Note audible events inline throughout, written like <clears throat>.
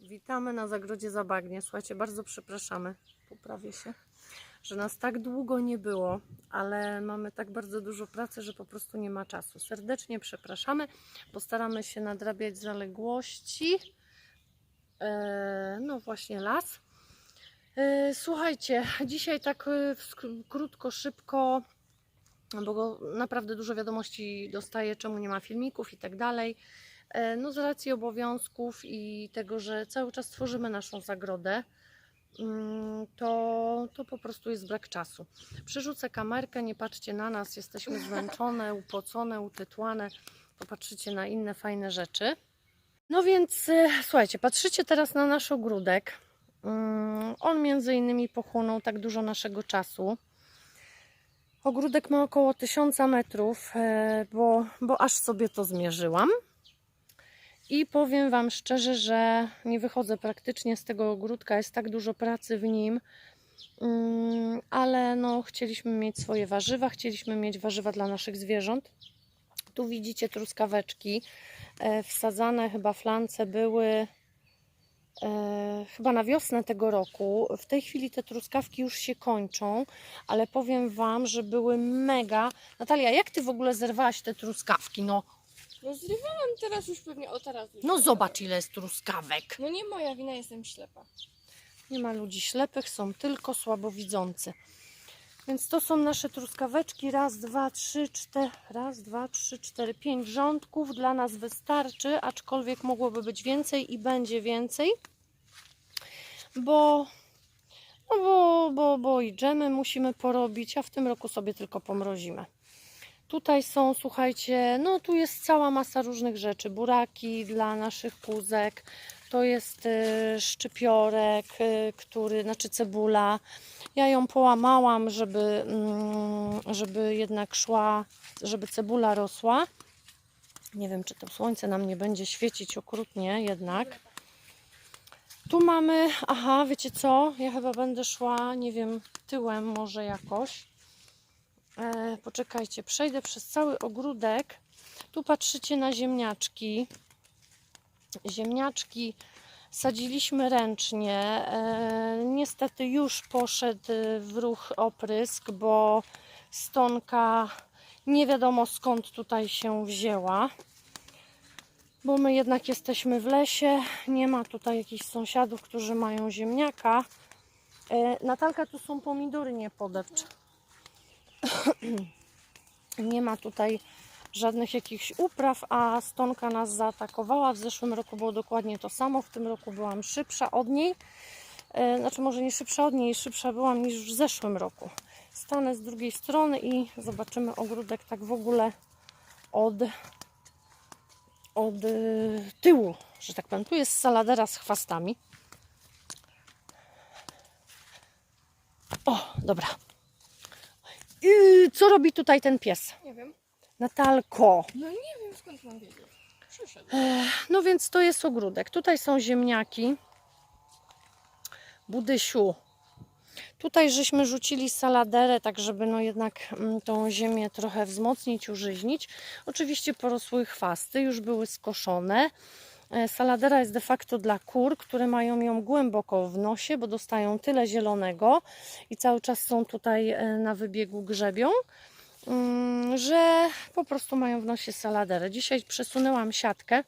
Witamy na zagrodzie Zabagnie. Słuchajcie, bardzo przepraszamy, poprawię się, że nas tak długo nie było, ale mamy tak bardzo dużo pracy, że po prostu nie ma czasu. Serdecznie przepraszamy. Postaramy się nadrabiać zaległości. E, no właśnie las. E, słuchajcie, dzisiaj tak e, krótko, szybko, bo naprawdę dużo wiadomości dostaję, czemu nie ma filmików i tak dalej. E, No, z racji obowiązków i tego, że cały czas tworzymy naszą zagrodę, mm, to, to po prostu jest brak czasu. Przerzucę kamerkę, nie patrzcie na nas, jesteśmy <laughs> zmęczone, upocone, utytłane. Popatrzycie na inne fajne rzeczy. No więc e, słuchajcie, patrzycie teraz na nasz ogródek. Mm, On między innymi pochłonął tak dużo naszego czasu. Ogródek ma około 1000 metrów, e, bo, bo aż sobie to zmierzyłam. I powiem Wam szczerze, że nie wychodzę praktycznie z tego ogródka, jest tak dużo pracy w nim, Mm, ale no, chcieliśmy mieć swoje warzywa, chcieliśmy mieć warzywa dla naszych zwierząt. Tu widzicie truskaweczki, e, wsadzane chyba flance były e, chyba na wiosnę tego roku. W tej chwili te truskawki już się kończą, ale powiem Wam, że były mega. Natalia, jak Ty w ogóle zerwałaś te truskawki? No, No zrywałam teraz już pewnie, o teraz już. no zobacz ile jest truskawek. No nie moja wina, jestem ślepa. Nie ma ludzi ślepych, są tylko słabowidzący. Więc to są nasze truskaweczki. Raz, dwa, trzy, cztery. Raz, dwa, trzy, cztery, pięć rządków. Dla nas wystarczy, aczkolwiek mogłoby być więcej i będzie więcej. Bo, no bo, bo, bo i dżemy musimy porobić, a w tym roku sobie tylko pomrozimy. Tutaj są, słuchajcie, no tu jest cała masa różnych rzeczy. Buraki dla naszych kózek. To jest y, szczypiorek, y, który, znaczy cebula. Ja ją połamałam, żeby, mm, żeby jednak szła, żeby cebula rosła. Nie wiem, czy to słońce nam nie będzie świecić okrutnie jednak. Tu mamy, aha, wiecie co? Ja chyba będę szła, nie wiem, tyłem może jakoś. E, poczekajcie, przejdę przez cały ogródek. Tu patrzycie na ziemniaczki. Ziemniaczki sadziliśmy ręcznie. E, niestety już poszedł w ruch oprysk, bo stonka nie wiadomo skąd tutaj się wzięła. Bo my jednak jesteśmy w lesie, nie ma tutaj jakichś sąsiadów, którzy mają ziemniaka. E, Natalka, tu są pomidory, nie podepcz. <clears throat> nie ma tutaj żadnych jakichś upraw, a stonka nas zaatakowała. W zeszłym roku było dokładnie to samo, w tym roku byłam szybsza od niej. E, Znaczy może nie szybsza od niej, szybsza byłam niż w zeszłym roku. Stanę z drugiej strony i zobaczymy ogródek tak w ogóle od, od y, tyłu, że tak powiem. Tu jest saladera z chwastami. O, dobra. I co robi tutaj ten pies? Nie wiem. Natalko. No nie wiem skąd mam wiedzieć. Przyszedł. No więc to jest ogródek. Tutaj są ziemniaki. Budysiu. Tutaj żeśmy rzucili saladerę, tak żeby no jednak mm, tą ziemię trochę wzmocnić, użyźnić. Oczywiście porosły chwasty, już były skoszone. E, Saladera jest de facto dla kur, które mają ją głęboko w nosie, bo dostają tyle zielonego i cały czas są tutaj e, na wybiegu grzebią mm, że po prostu mają w nosie saladerę. Dzisiaj przesunęłam siatkę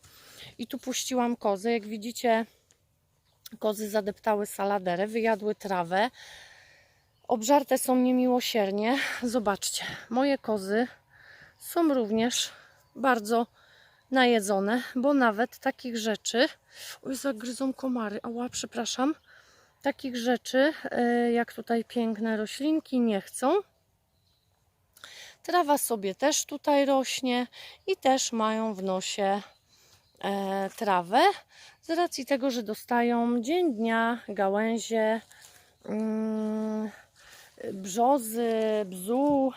i tu puściłam kozy. Jak widzicie, kozy zadeptały saladerę, wyjadły trawę. Obżarte są niemiłosiernie. Zobaczcie, moje kozy są również bardzo najedzone, bo nawet takich rzeczy, oj, zagryzą komary, ała, przepraszam, takich rzeczy, e, jak tutaj piękne roślinki, nie chcą. Trawa sobie też tutaj rośnie i też mają w nosie e, trawę. Z racji tego, że dostają dzień dnia gałęzie, mm, brzozy, bzu,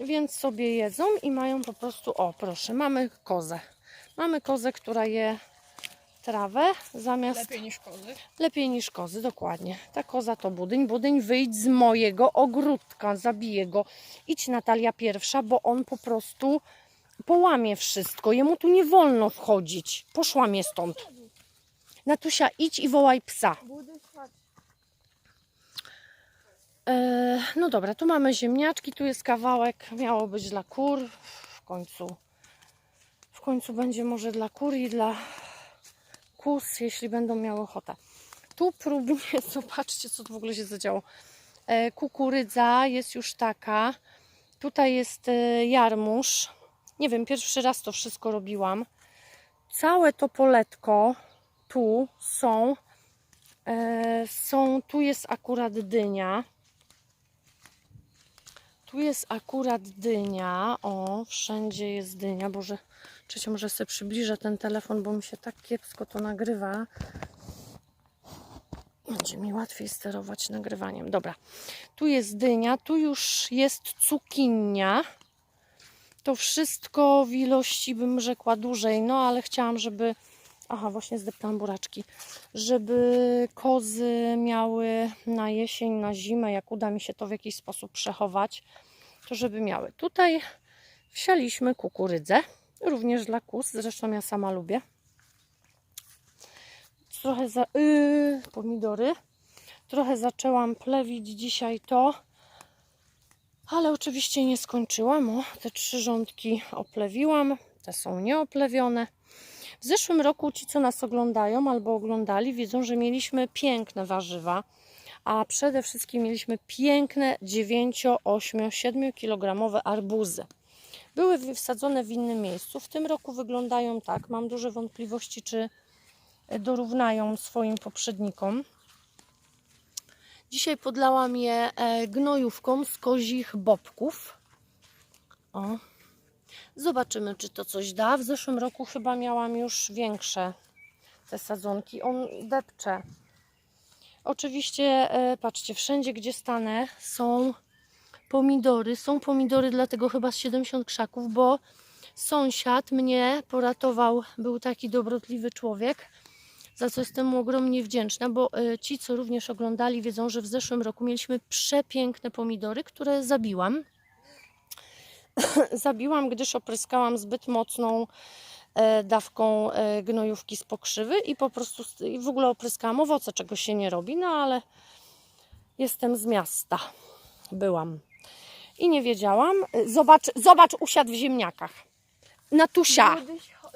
więc sobie jedzą i mają po prostu, o proszę, mamy kozę. Mamy kozę, która je trawę zamiast Lepiej niż kozy. Lepiej niż kozy, dokładnie. Ta koza to budyń. Budyń, wyjdź z mojego ogródka, zabiję go. Idź Natalia pierwsza, bo on po prostu połamie wszystko. Jemu tu nie wolno wchodzić. Poszła mnie stąd. Natusia, idź i wołaj psa. E, no dobra, tu mamy ziemniaczki, tu jest kawałek, miało być dla kur. W końcu, w końcu będzie może dla kur i dla kus, jeśli będą miały ochotę. Tu próbnie, <laughs> zobaczcie co w ogóle się zadziało. E, kukurydza jest już taka. Tutaj jest e, jarmuż. Nie wiem, pierwszy raz to wszystko robiłam. Całe to poletko tu są. E, są tu jest akurat dynia. Tu jest akurat dynia. O, wszędzie jest dynia. Boże, trzecie może sobie przybliżę ten telefon, bo mi się tak kiepsko to nagrywa. Będzie mi łatwiej sterować nagrywaniem. Dobra, tu jest dynia, tu już jest cukinia. To wszystko w ilości bym rzekła dłużej, no ale chciałam, żeby. Aha, właśnie zdeptałam buraczki. Żeby kozy miały na jesień, na zimę, jak uda mi się to w jakiś sposób przechować, to żeby miały. Tutaj wsialiśmy kukurydzę, również dla kus, zresztą ja sama lubię. Trochę za. Yy, pomidory. Trochę zaczęłam plewić dzisiaj to, ale oczywiście nie skończyłam. O, te trzy rządki oplewiłam, te są nieoplewione. W zeszłym roku ci, co nas oglądają albo oglądali, wiedzą, że mieliśmy piękne warzywa, a przede wszystkim mieliśmy piękne 9, 8, 7 kilogramowe arbuzy. Były wsadzone w innym miejscu. W tym roku wyglądają tak. Mam duże wątpliwości, czy dorównają swoim poprzednikom. Dzisiaj podlałam je e, gnojówką z kozich bobków. O. Zobaczymy, czy to coś da. W zeszłym roku chyba miałam już większe te sadzonki. On depcze. Oczywiście, e, patrzcie, wszędzie gdzie stanę są pomidory. Są pomidory, dlatego chyba z 70 krzaków, bo sąsiad mnie poratował. Był taki dobrotliwy człowiek, za co jestem mu ogromnie wdzięczna, bo e, ci, co również oglądali, wiedzą, że w zeszłym roku mieliśmy przepiękne pomidory, które zabiłam. <coughs> zabiłam, gdyż opryskałam zbyt mocną e, dawką e, gnojówki z pokrzywy i po prostu i w ogóle opryskałam owoce, czego się nie robi, no ale jestem z miasta. Byłam. I nie wiedziałam. Zobacz, zobacz usiadł w ziemniakach. Natusia.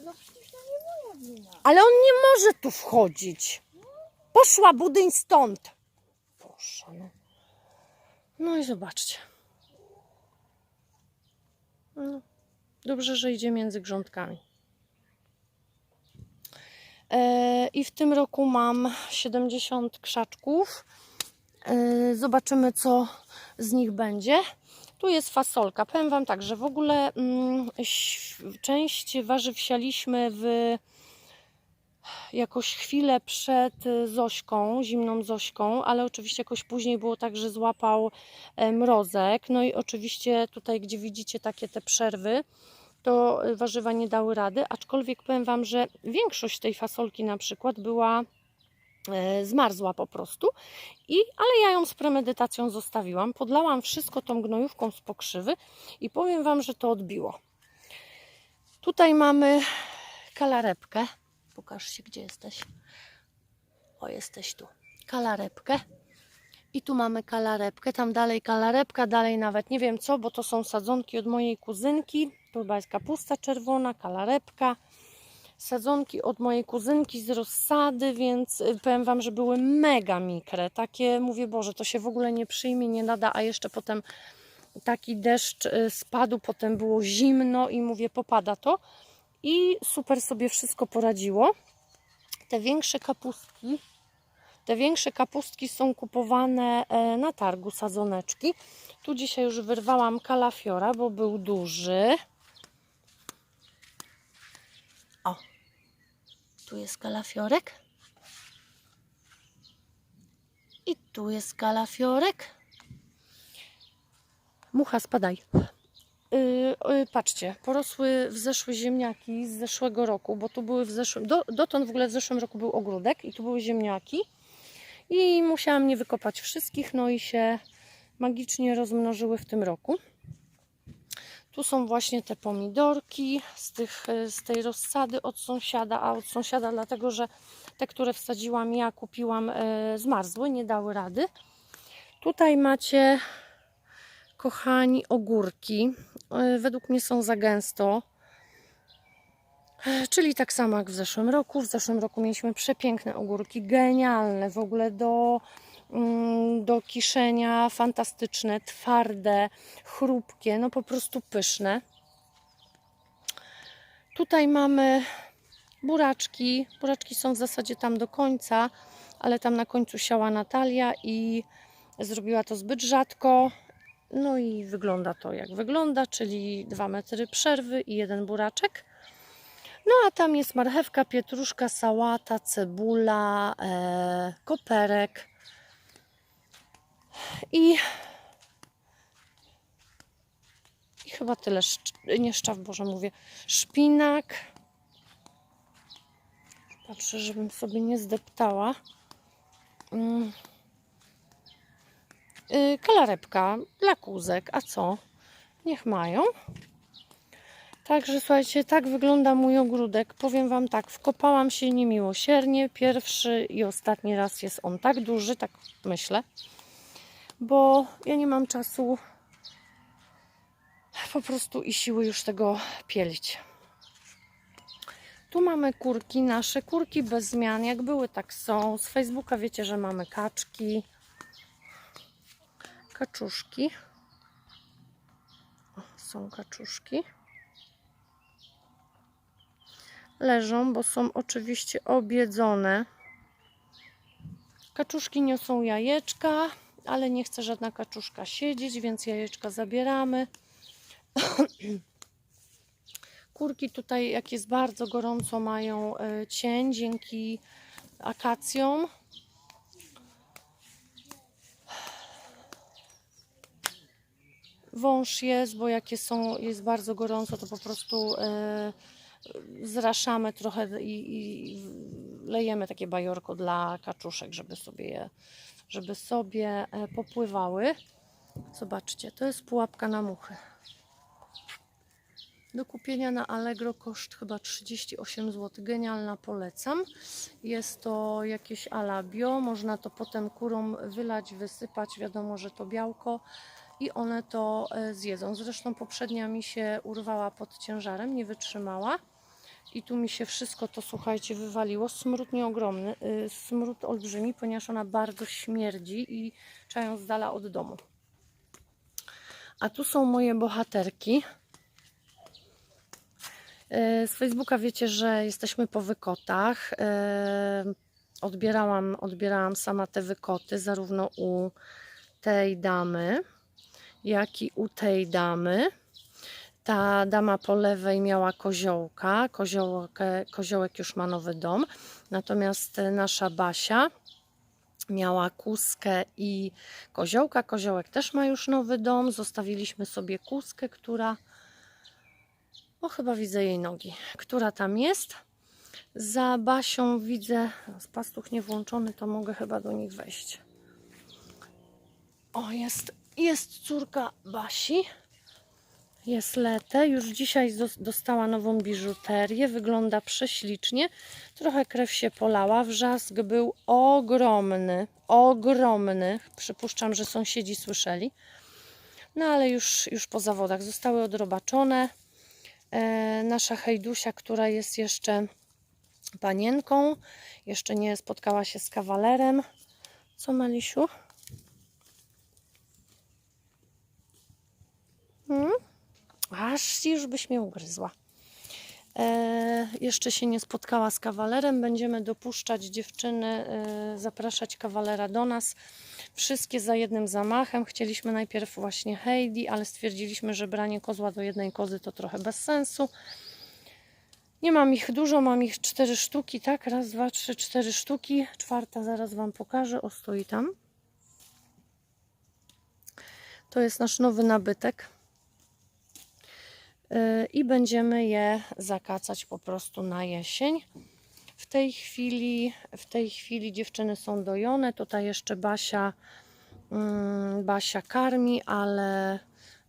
No przecież to nie moja wina. ale on nie może tu wchodzić. Poszła budyń stąd. Proszę, no. No i zobaczcie. No. Dobrze, że idzie między grządkami. E, I w tym roku mam 70 krzaczków. E, zobaczymy, co z nich będzie. Tu jest fasolka. Powiem Wam tak, że w ogóle mm, część warzyw sialiśmy w jakoś chwilę przed Zośką, zimną Zośką, ale oczywiście jakoś później było tak, że złapał e, mrozek. No i oczywiście tutaj, gdzie widzicie takie te przerwy, to warzywa nie dały rady, aczkolwiek powiem Wam, że większość tej fasolki na przykład była zmarzła po prostu, I, ale ja ją z premedytacją zostawiłam. Podlałam wszystko tą gnojówką z pokrzywy i powiem Wam, że to odbiło. Tutaj mamy kalarepkę. Pokaż się, gdzie jesteś. O, jesteś tu. Kalarepkę. I tu mamy kalarepkę, tam dalej kalarepka, dalej nawet nie wiem co, bo to są sadzonki od mojej kuzynki. Tu chyba jest kapusta czerwona, kalarepka. Sadzonki od mojej kuzynki z rozsady, więc y, powiem Wam, że były mega mikre. Takie, mówię, Boże, to się w ogóle nie przyjmie, nie nada, a jeszcze potem taki deszcz y, spadł, potem było zimno i mówię, popada to. I super sobie wszystko poradziło. Te większe kapustki, te większe kapustki są kupowane e, na targu sadzoneczki. Tu dzisiaj już wyrwałam kalafiora, bo był duży. Tu jest kalafiorek. I tu jest kalafiorek. Mucha, spadaj. Yy, yy, patrzcie, porosły w zeszłe ziemniaki z zeszłego roku, bo tu były w zeszłym, do, dotąd w ogóle w zeszłym roku był ogródek i tu były ziemniaki i musiałam nie wykopać wszystkich, no i się magicznie rozmnożyły w tym roku. Tu są właśnie te pomidorki z, tych, e, z tej rozsady od sąsiada, a od sąsiada dlatego, że te, które wsadziłam ja, kupiłam, e, zmarzły, nie dały rady. Tutaj macie, kochani, ogórki. E, według mnie są za gęsto. Czyli tak samo jak w zeszłym roku. W zeszłym roku mieliśmy przepiękne ogórki, genialne w ogóle do, do kiszenia, fantastyczne, twarde, chrupkie, no po prostu pyszne. Tutaj mamy buraczki. Buraczki są w zasadzie tam do końca, ale tam na końcu siała Natalia i zrobiła to zbyt rzadko. No i wygląda to jak wygląda, czyli dwa metry przerwy i jeden buraczek. No a tam jest marchewka, pietruszka, sałata, cebula, e, koperek i, i chyba tyle, nie szczaw, Boże mówię, szpinak. Patrzę, żebym sobie nie zdeptała. Mm. Y, kalarepka dla kózek, a co? Niech mają. Także słuchajcie, tak wygląda mój ogródek. Powiem Wam tak, wkopałam się niemiłosiernie. Pierwszy i ostatni raz jest on tak duży, tak myślę, bo ja nie mam czasu po prostu i siły już tego pielić. Tu mamy kurki, nasze kurki bez zmian, jak były, tak są. Z Facebooka wiecie, że mamy kaczki, kaczuszki. O, są kaczuszki leżą, bo są oczywiście obiedzone. Kaczuszki niosą jajeczka, ale nie chce żadna kaczuszka siedzieć, więc jajeczka zabieramy. <clears throat> Kurki tutaj, jak jest bardzo gorąco, mają e, cień dzięki akacjom. Wąż jest, bo jak jest, są, jest bardzo gorąco, to po prostu e, zraszamy trochę i, i lejemy takie bajorko dla kaczuszek, żeby sobie, je- żeby sobie e, popływały. Zobaczcie, to jest pułapka na muchy. Do kupienia na Allegro koszt chyba 38 zł. Genialna, polecam. Jest to jakieś alabio. Można to potem kurom wylać, wysypać. Wiadomo, że to białko i one to e, zjedzą. Zresztą poprzednia mi się urwała pod ciężarem, nie wytrzymała. I tu mi się wszystko to, słuchajcie, wywaliło. Smród nieogromny, y, smród olbrzymi, ponieważ ona bardzo śmierdzi i trzeba ją z dala od domu. A tu są moje bohaterki. Y, Z Facebooka wiecie, że jesteśmy po wykotach. Y, Odbierałam, odbierałam sama te wykoty, zarówno u tej damy, jak i u tej damy. Ta dama po lewej miała koziołka. Koziołek, koziołek już ma nowy dom. Natomiast nasza Basia miała kuskę i koziołka. Koziołek też ma już nowy dom. Zostawiliśmy sobie kuskę, która. O, chyba widzę jej nogi. Która tam jest. Za Basią widzę. Z pastuch nie włączony, to mogę chyba do nich wejść. O, jest, jest córka Basi. Jest Letę. Już dzisiaj dostała nową biżuterię. Wygląda prześlicznie. Trochę krew się polała. Wrzask był ogromny. Ogromny. Przypuszczam, że sąsiedzi słyszeli. No ale już, już po zawodach zostały odrobaczone. E, nasza Hejdusia, która jest jeszcze panienką, jeszcze nie spotkała się z kawalerem. Co, Malisiu? Aż już byś mnie ugryzła. E, jeszcze się nie spotkała z kawalerem. Będziemy dopuszczać dziewczyny, e, zapraszać kawalera do nas. Wszystkie za jednym zamachem. Chcieliśmy najpierw właśnie Heidi, ale stwierdziliśmy, że branie kozła do jednej kozy to trochę bez sensu. Nie mam ich dużo, mam ich cztery sztuki, tak? Raz, dwa, trzy, cztery sztuki. Czwarta zaraz Wam pokażę. O, stoi tam. To jest nasz nowy nabytek. Yy, I będziemy je zakacać po prostu na jesień. W tej chwili, w tej chwili dziewczyny są dojone. Tutaj jeszcze Basia, mm, Basia karmi, ale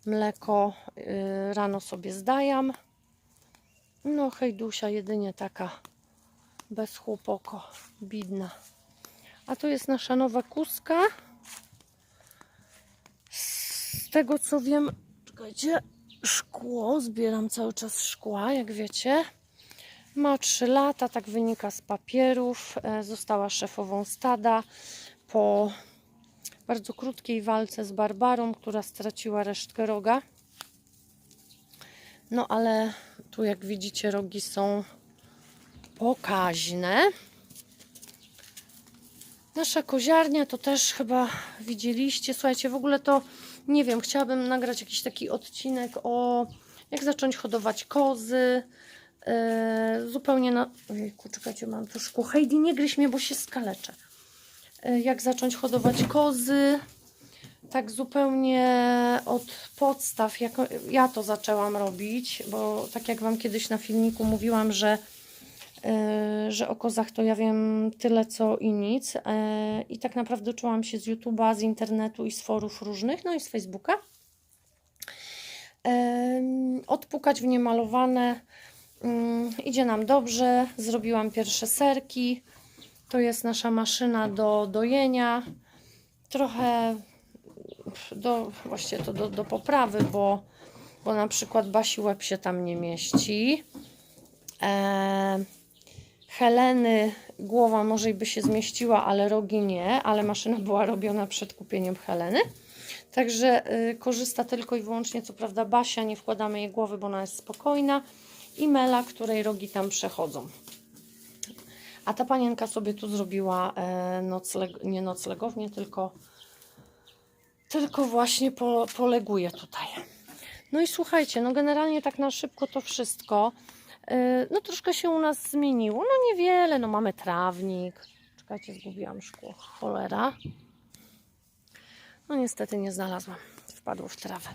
Mleko y, rano sobie zdajam. No, hejdusia jedynie taka bez chłopoko, bidna. A to jest nasza nowa kuska. Z tego co wiem, czekajcie, szkło, zbieram cały czas szkła, jak wiecie. Ma 3 lata, tak wynika z papierów. E, Została szefową stada po bardzo krótkiej walce z Barbarą, która straciła resztkę roga. No ale tu jak widzicie rogi są pokaźne. Nasza koziarnia to też chyba widzieliście. Słuchajcie, w ogóle to nie wiem, chciałabym nagrać jakiś taki odcinek o jak zacząć hodować kozy. Yy, zupełnie na. Ojejku, czekajcie, mam tu szkło. Heidi, nie gryź mnie, bo się skaleczę. Yy, jak zacząć hodować kozy. Tak zupełnie od podstaw, jak ja to zaczęłam robić, bo tak jak Wam kiedyś na filmiku mówiłam, że że o kozach to ja wiem tyle co i nic. Yy, I tak naprawdę czułam się z YouTube'a, z internetu i z forów różnych, no i z Facebooka. Yy, Odpukać w niemalowane. Idzie nam dobrze. Zrobiłam pierwsze serki. To jest nasza maszyna do dojenia. Trochę do, właściwie to do, do poprawy, bo, bo na przykład Basi łeb się tam nie mieści. Eee, Heleny głowa może by się zmieściła, ale rogi nie, ale maszyna była robiona przed kupieniem Heleny. Także y, korzysta tylko i wyłącznie, co prawda Basia, nie wkładamy jej głowy, bo ona jest spokojna i Mela, której rogi tam przechodzą. A ta panienka sobie tu zrobiła e, nocleg, nie noclegownię, tylko, tylko właśnie po, poleguje tutaj. No i słuchajcie, no generalnie tak na szybko to wszystko. Yy, No troszkę się u nas zmieniło. No niewiele, no mamy trawnik. Czekajcie, zgubiłam szkło. Cholera. No niestety nie znalazłam. Wpadło w trawę.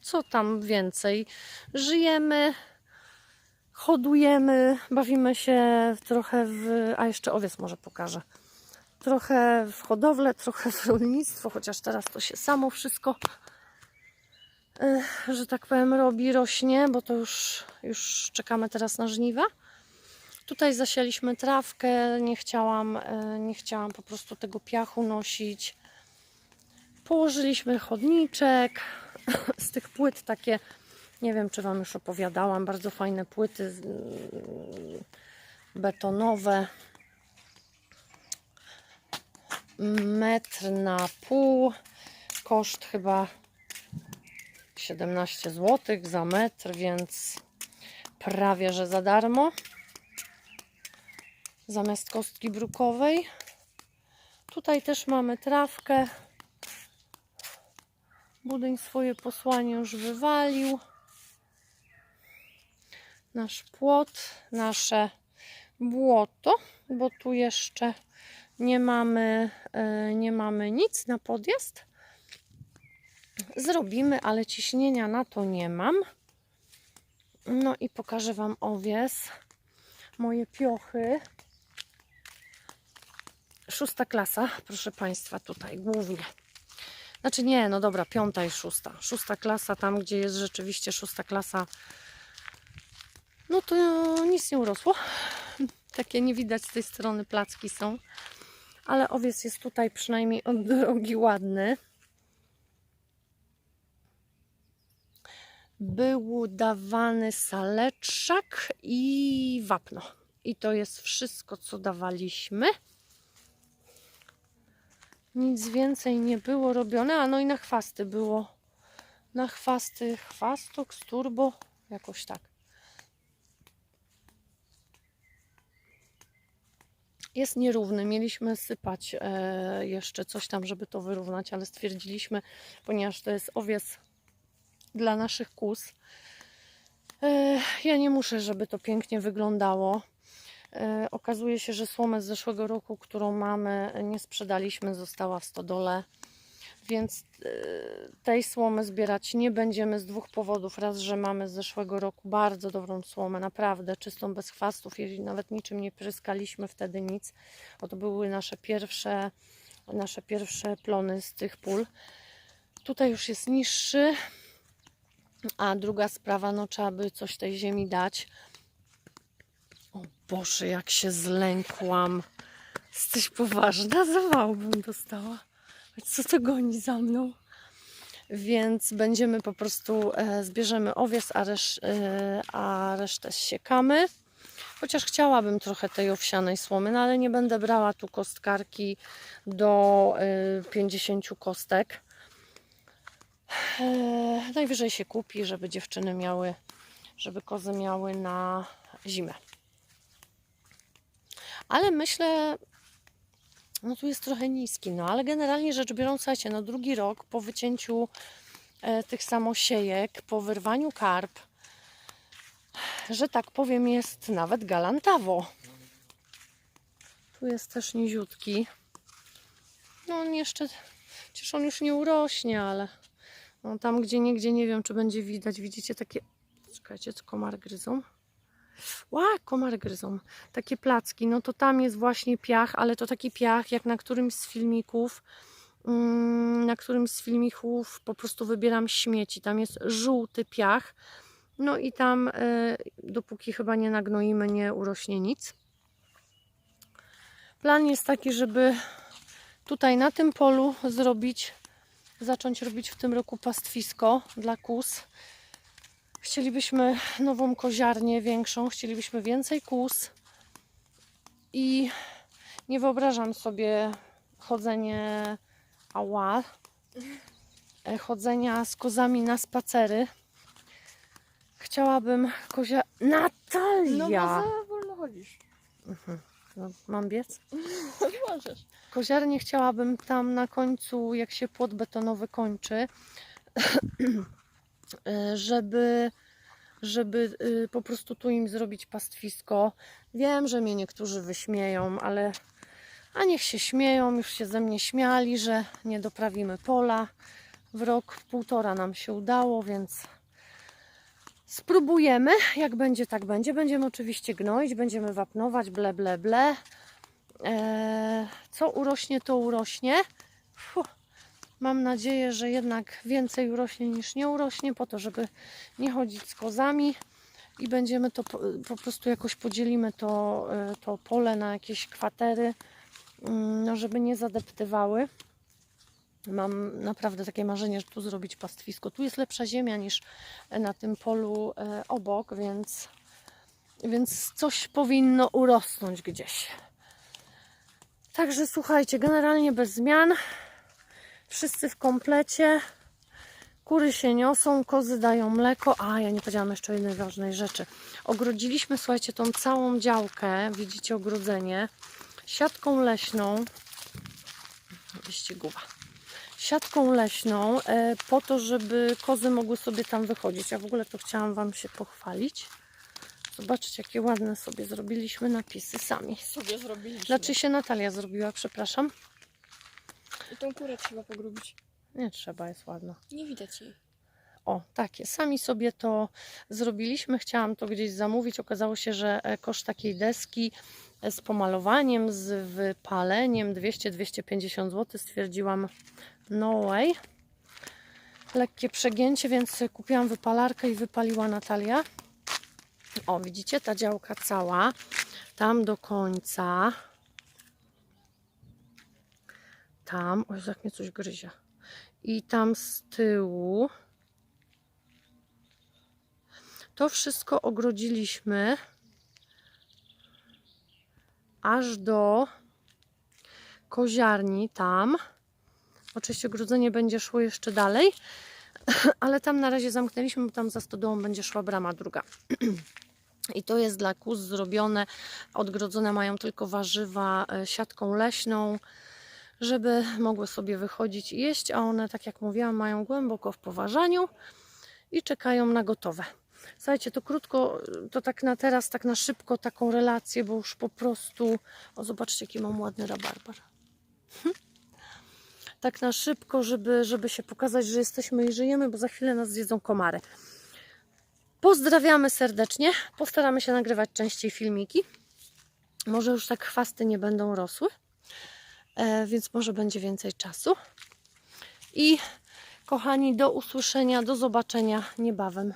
Co tam więcej? Żyjemy, hodujemy, bawimy się trochę w... A jeszcze owiec może pokażę. Trochę w hodowlę, trochę w rolnictwo, chociaż teraz to się samo wszystko że tak powiem, robi, rośnie, bo to już, już czekamy teraz na żniwa. Tutaj zasialiśmy trawkę, nie chciałam, y, nie chciałam po prostu tego piachu nosić. Położyliśmy chodniczek <laughs> z tych płyt takie, nie wiem czy Wam już opowiadałam, bardzo fajne płyty betonowe. Metr na pół, koszt chyba 17 zł za metr, więc prawie że za darmo. Zamiast kostki brukowej. Tutaj też mamy trawkę. Budyń swoje posłanie już wywalił. Nasz płot, nasze błoto, bo tu jeszcze nie mamy, e, nie mamy nic na podjazd zrobimy, ale ciśnienia na to nie mam. No i pokażę Wam owies. Moje piochy. Szósta klasa, proszę Państwa, tutaj głównie. Znaczy nie, no dobra, piąta i szósta. Szósta klasa, tam gdzie jest rzeczywiście szósta klasa, no to nic nie urosło. Takie nie widać z tej strony placki są. Ale owiec jest tutaj przynajmniej od drogi ładny. Był dawany saleczak i wapno. I to jest wszystko, co dawaliśmy. Nic więcej nie było robione, a no i na chwasty było. Na chwasty chwastok z turbo, jakoś tak. Jest nierówny. Mieliśmy sypać e, jeszcze coś tam, żeby to wyrównać, ale stwierdziliśmy, ponieważ to jest owiec dla naszych kus. Ja nie muszę, żeby to pięknie wyglądało. Okazuje się, że słomę z zeszłego roku, którą mamy, nie sprzedaliśmy, została w stodole. Więc tej słomy zbierać nie będziemy z dwóch powodów. Raz, że mamy z zeszłego roku bardzo dobrą słomę, naprawdę czystą, bez chwastów. Jeżeli nawet niczym nie pryskaliśmy wtedy nic, bo to były nasze pierwsze nasze pierwsze plony z tych pól. Tutaj już jest niższy, a druga sprawa, no trzeba by coś tej ziemi dać. O Boże, jak się zlękłam. Jesteś poważna? <laughs> Zawał bym dostała. Co to goni za mną? Więc będziemy po prostu, e, zbierzemy owiec, a, resz, e, a resztę siekamy. Chociaż chciałabym trochę tej owsianej słomy, no ale nie będę brała tu kostkarki do e, 50 kostek. E, najwyżej się kupi, żeby dziewczyny miały, żeby kozy miały na zimę. Ale myślę, no tu jest trochę niski, no ale generalnie rzecz biorąc, słuchajcie, no drugi rok po wycięciu e, tych samosiejek, po wyrwaniu karp, że tak powiem, jest nawet galantawo. Tu jest też niziutki. No on jeszcze, przecież on już nie urośnie, ale no, tam gdzie niegdzie nie wiem, czy będzie widać, widzicie takie, czekajcie, co komar gryzą. Ła, komary gryzą. Takie placki, no to tam jest właśnie piach, ale to taki piach, jak na którymś z filmików, mm, na którymś z filmików po prostu wybieram śmieci. Tam jest żółty piach, no i tam e, dopóki chyba nie nagnoimy, nie urośnie nic. Plan jest taki, żeby tutaj na tym polu zrobić, zacząć robić w tym roku pastwisko dla kus. Chcielibyśmy nową koziarnię większą, chcielibyśmy więcej kus i nie wyobrażam sobie chodzenie ała, e, chodzenia z kozami na spacery. Chciałabym kozia... Natalia! No bo za wolno chodzisz. No, mam biec? <laughs> Możesz. Koziarnię chciałabym tam na końcu, jak się płot betonowy kończy, <clears throat> żeby, żeby y, po prostu tu im zrobić pastwisko. Wiem, że mnie niektórzy wyśmieją, ale a niech się śmieją, już się ze mnie śmiali, że nie doprawimy pola. W rok, w półtora nam się udało, więc spróbujemy. Jak będzie, tak będzie. Będziemy oczywiście gnoić, będziemy wapnować, ble, ble, ble. Eee, co urośnie, to urośnie. Fuh. Mam nadzieję, że jednak więcej urośnie niż nie urośnie, po to, żeby nie chodzić z kozami i będziemy to po, po prostu jakoś podzielimy to, e, to pole na jakieś kwatery, mm, no, żeby nie zadeptywały. Mam naprawdę takie marzenie, że tu zrobić pastwisko. Tu jest lepsza ziemia niż na tym polu e, obok, więc, więc coś powinno urosnąć gdzieś. Także słuchajcie, generalnie bez zmian. Wszyscy w komplecie. Kury się niosą, kozy dają mleko. A, ja nie powiedziałam jeszcze jednej ważnej rzeczy. Ogrodziliśmy, słuchajcie, tą całą działkę, widzicie ogrodzenie, siatką leśną. Wyściguwa. Siatką leśną, e, po to, żeby kozy mogły sobie tam wychodzić. Ja w ogóle to chciałam Wam się pochwalić. Zobaczcie, jakie ładne sobie zrobiliśmy napisy sami. Sobie zrobiliśmy. Znaczy się Natalia zrobiła, przepraszam. I tą kurę trzeba pogrubić. Nie trzeba, jest ładna. Nie widać jej. O, takie. Sami sobie to zrobiliśmy. Chciałam to gdzieś zamówić. Okazało się, że e, koszt takiej deski e, z pomalowaniem, z wypaleniem 200-250 zł. Stwierdziłam no way. Lekkie przegięcie, więc kupiłam wypalarkę i wypaliła Natalia. O, widzicie, ta działka cała. Tam do końca. Tam, oj, jak mnie coś gryzie. I tam z tyłu. To wszystko ogrodziliśmy aż do koziarni tam. Oczywiście ogrodzenie będzie szło jeszcze dalej, <clears throat> ale tam na razie zamknęliśmy, bo tam za stodołą będzie szła brama druga. <clears throat> I to jest dla kus zrobione. Odgrodzone mają tylko warzywa e, siatką leśną, żeby mogły sobie wychodzić i jeść, a one, tak jak mówiłam, mają głęboko w poważaniu i czekają na gotowe. Słuchajcie, to krótko, to tak na teraz, tak na szybko taką relację, bo już po prostu, o zobaczcie jaki mam ładny rabarbar. <laughs> Tak na szybko, żeby, żeby się pokazać, że jesteśmy i żyjemy, bo za chwilę nas zjedzą komary. Pozdrawiamy serdecznie. Postaramy się nagrywać częściej filmiki. Może już tak chwasty nie będą rosły. e, więc może będzie więcej czasu. I kochani, do usłyszenia, do zobaczenia niebawem.